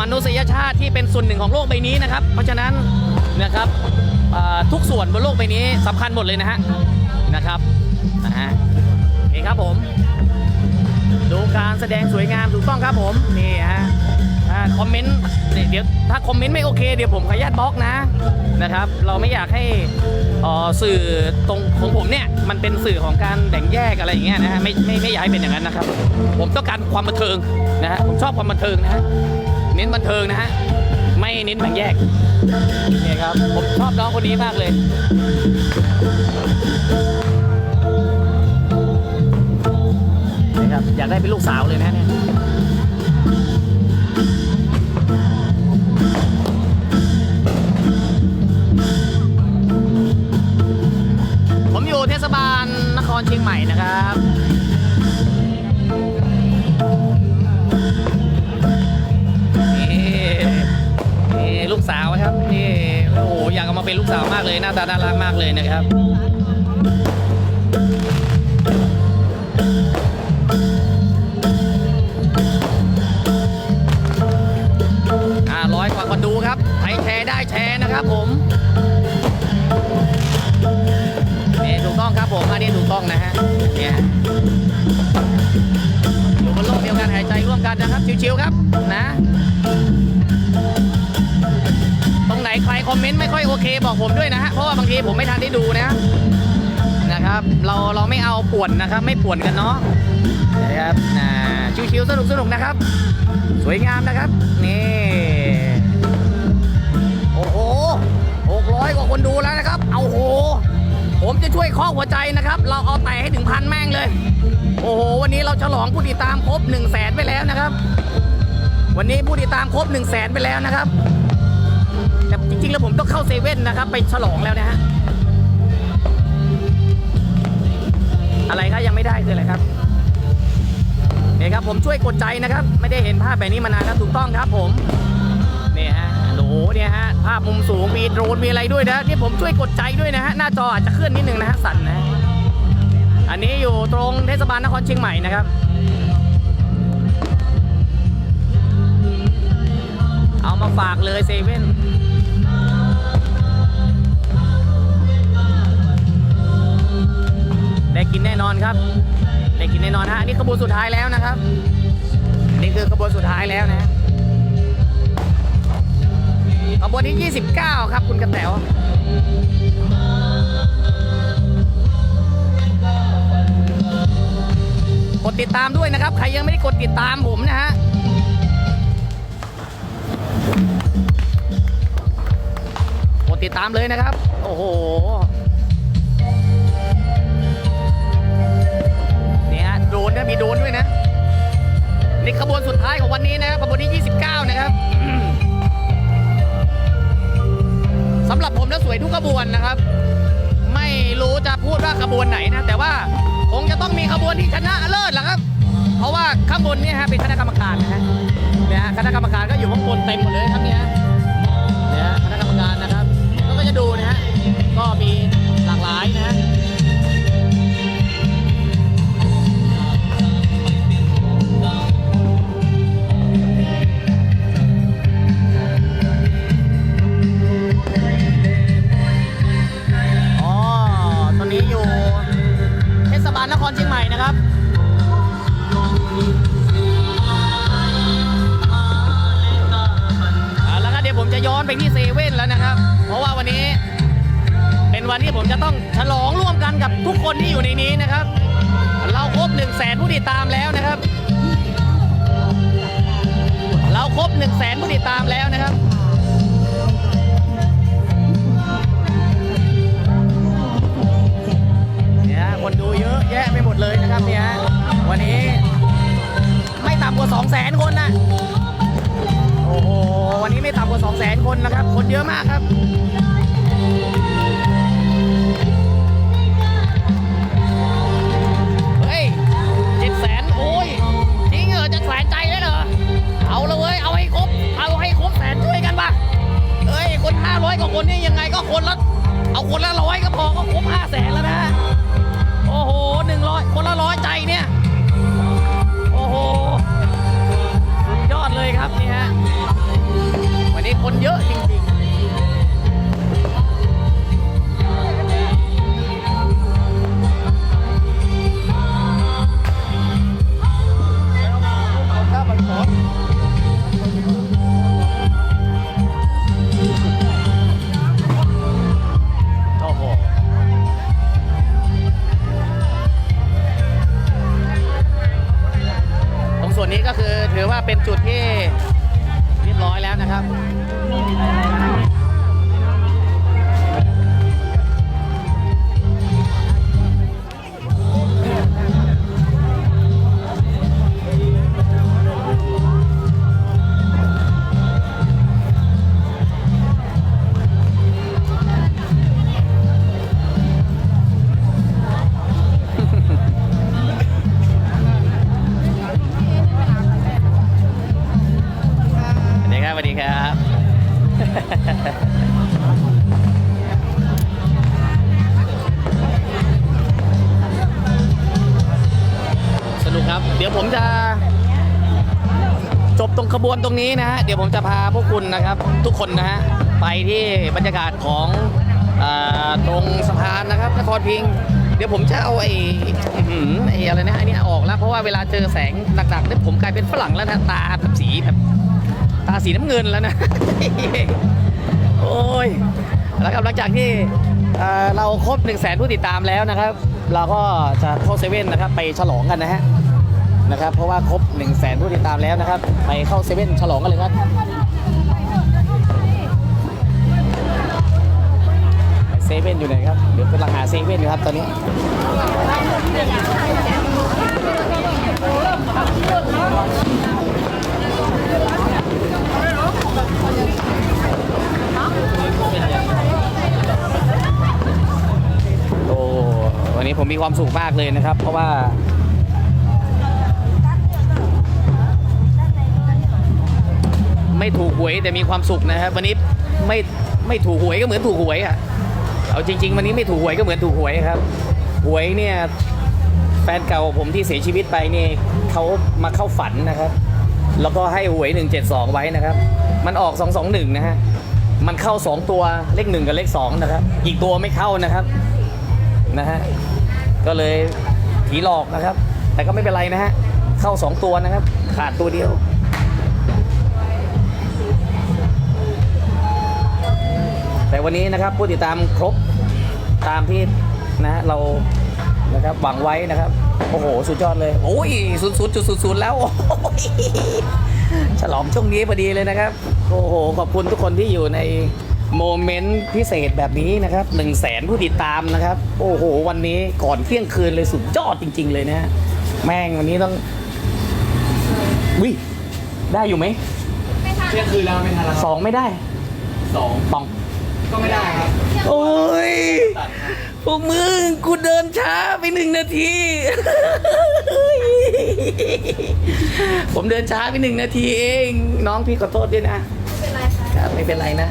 มนุษยชาติที่เป็นส่วนหนึ่งของโลกใบนี้นะครับ เพราะฉะนั้นนะครับทุกส่วนบนโลกใบนี้สำคัญหมดเลยนะฮะนะครับนะฮะโอเครับผมดูการแสดงสวยงามถูกต้องครับผมนี่ฮะคอมเมนต์เดี๋ยวถ้าคอมเมนต์ไม่โอเคเดี๋ยวผมขออนุญาตบล็อกนะนะครับ เราไม่อยากให้สื่อตรงของผมเนี่ยมันเป็นสื่อของการแบ่งแยกอะไรอย่างเงี้ยนะฮะไม่ไม่ไม่อยากให้เป็นอย่างนั้นนะครับ ผมต้องการความบันเทิง นะฮะผมชอบความบันเทิงนะฮะเน้นบันเทิงนะฮะไม่เน้นแบ่งแยกนี่ครับผมชอบน้องคนนี้มากเลยนะครับอยากได้เป็นลูกสาวเลยนะเนี่ยผมอยู่เทศบาลนครเชียงใหม่นะครับ เป็นลูกสาวมากเลยหน้าตาน่ารักมากเลยนะครับอ่าร้อยกว่าคนดูครับใครแชร์ได้แชร์นะครับผมนี่ถูกต้องครับผมอันนี้ถูกต้องนะฮะเนี่ยอยู่บนโลกเดียวกันหายใจร่วมกันนะครับชิวๆครับนะ มนต์ไม่ค่อยโอเคบอกผมด้วยนะฮะเพราะว่าบางทีผมไม่ทันได้ดูนะนะครับ เราเราไม่เอาป่วนนะครับ ไม่ป่วนกันเนาะนะครับนะชิวๆสนุกๆนะครับ สวยงามนะครับนี่โอ้โหหกร้อยกว่าคนดูแล้วนะครับ เอาโห ผมจะช่วยข้อหัวใจนะครับ เราเอาแต่ให้ถึงพันแม่งเลย โอ้โห วันนี้เราฉลองผู้ติดตามครบ1นึ่งแสนไปแล้วนะครับ วันนี้ผู้ติดตามครบ1นึ่งแสนไปแล้วนะครับ แต่จริงๆแล้วผมต้องเข้าเซเว่นนะครับ ไปฉลองแล้วนะฮะ อะไรครับยังไม่ได้คืออะไรครับนี่ครับผมช่วยกดใจนะครับ ไม่ได้เห็นภาพแบบนี้มานานแล้วถูกต้องครับผมนี่ฮะโอ้โหเนี่ยฮะภาพมุมสูงมีโดรนมีอะไรด้วยนะนี่ผมช่วยกดใจด้วยนะฮะหน้าจออาจจะเคลื่อนนิดนึงนะฮะสั่นนะอันนี้อยู่ตรงเทศบาลนครเชียงใหม่นะครับเอามาฝากเลยเซเว่น ได้กินแน่นอนครับ ได้กินแน่นอนฮะนนี่ขบวนสุดท้ายแล้วนะครับ นี่คือขบวนสุดท้ายแล้วนะขบวนที่ 29 ครับคุณกระแตวกดติดตามด้วยนะครับ ใครยังไม่ได้กดติดตามผมนะฮะกดติดตามเลยนะครับ โอ้โห นนะมีโดนด้วยนะนี่ขบวนสุดท้ายของวันนี้นะครับขบวนที่ 29 นะครับสำหรับผมแล้วสวยทุกขบวนนะครับ ไม่รู้จะพูดว่าขบวนไหนนะ แต่ว่าคงจะต้องมีขบวนที่ชนะเลิศแหละครับ เพราะว่าข้างบนเนี่ยฮะเป็นคณะกรรม ย้อนไปที่เซเว่นแล้วนะครับ เพราะว่าวันนี้ เป็นวันที่ผมจะต้องฉลองร่วมกันกับทุกคนที่อยู่ในนี้นะครับ เราครบ1นึ่งแสนผู้ติดตามแล้วนะครับ เราครบ1นึ่งแสนผู้ติดตามแล้วนะ คนนะครับ คนเยอะมากครับเฮ้ยเจ็ดแสนโอ้ยจริงเหรอจะแสนใจได้เหรอเอาเว้ยเอาให้ครบ เอาให้ครบแสนช่วยกันปะเอ้ยคน500กว่าคนนี่ยังไงก็คนละเอาคนละร้อยก็พอก็ครบ5แสนแล้วนะโอ้โหหนึ่งร้อยคนละร้อยใจเนี่ยโอ้โหสุดยอดเลยครับนี่ฮะ นี้คนเยอะจริงๆโอ้โหตรงส่วนนี้ก็คือถือว่าเป็นจุดที่เรียบร้อยแล้วนะครับ Thank you. ดี๋ยวผมจะจบตรงขบวนตรงนี้นะฮะ เดี๋ยวผมจะพาพวกคุณนะครับ ทุกคนนะฮะ ไปที่บรรยากาศของอตรงสะพานนะครับนครพิงค์เดี๋ยวผมจะเอาไอ้ไอ้อะไรนะไอ้นี่ออกแล้วเพราะว่าเวลาเจอแสงหนักๆเนี่ยผมกลายเป็นฝรั่งแล้วนะตาแบบสีแบบตาสีน้ำเงินแล้วนะ โอ้ยแล้วครับหลังจากที่เราครบ1 0 0 0 0แสนผู้ติดตามแล้วนะครับ เราก็จะเข้าเซเว่นนะครับ ไปฉลองกันนะฮะ นะครับ เพราะว่าครบ1 0 0 0 0แสนผู้ติดตามแล้วนะครับ ไปเข้าเซเว่นฉลองกันเลยครับเซเว่นอยู่ไหนครับเดี๋ยวกำลังหาเซเว่นอยู่ครับตอนนี้โอ้วันนี้ผมมีความสุขมากเลยนะครับ เพราะว่า ไม่ถูกหวยแต่มีความสุขนะครับวันนี้ไม่ไม่ถูกหวยก็เหมือนถูกหวยอะเอาจริง ๆ วันนี้ไม่ถูกหวยก็เหมือนถูกหวยครับหวยเนี่ยแฟนเก่าผมที่เสียชีวิตไปนี่เขามาเข้าฝันนะครับ แล้วก็ให้หวย 172 ไว้นะครับ มันออก 221 นะฮะมันเข้า 2 ตัวเลข 1 กับเลข 2 นะครับ อีกตัวไม่เข้านะครับนะฮะก็เลยผีหลอกนะครับ แต่ก็ไม่เป็นไรนะฮะเข้า 2 ตัวนะครับ ขาดตัวเดียว นนี้นะครับผู้ติดตามครบตามที่นะฮะเรานะครับหวังไว้นะครับโอ้โหสุดยอดเลยโอ้ยศูนย์ศูนย์จุดศูนย์ศูนย์แล้วโอ้ยฉลองช่วงนี้พอดีเลยนะครับโอ้โหขอบคุณทุกคนที่อยู่ในโมเมนต์พิเศษแบบนี้นะครับหนึ่งแสนผู้ติดตามนะครับ โอ้โห วันนี้ก่อนเที่ยงคืนเลยสุดยอดจริง ๆ เลยนะฮะแม่งวันนี้ต้องวิได้อยู่ไหมเที่ยงคืนแล้วไม่ทันแล้วสองไม่ได้สองปอง ก็ไม่ได้ครับโอ้ย พวกมึงกูเดินช้าไปหนึ่งนาที ผมเดินช้าไปหนึ่งนาทีเอง น้องพี่ขอโทษด้วยนะ ไม่เป็นไรค่ะครับไม่เป็นไรนะ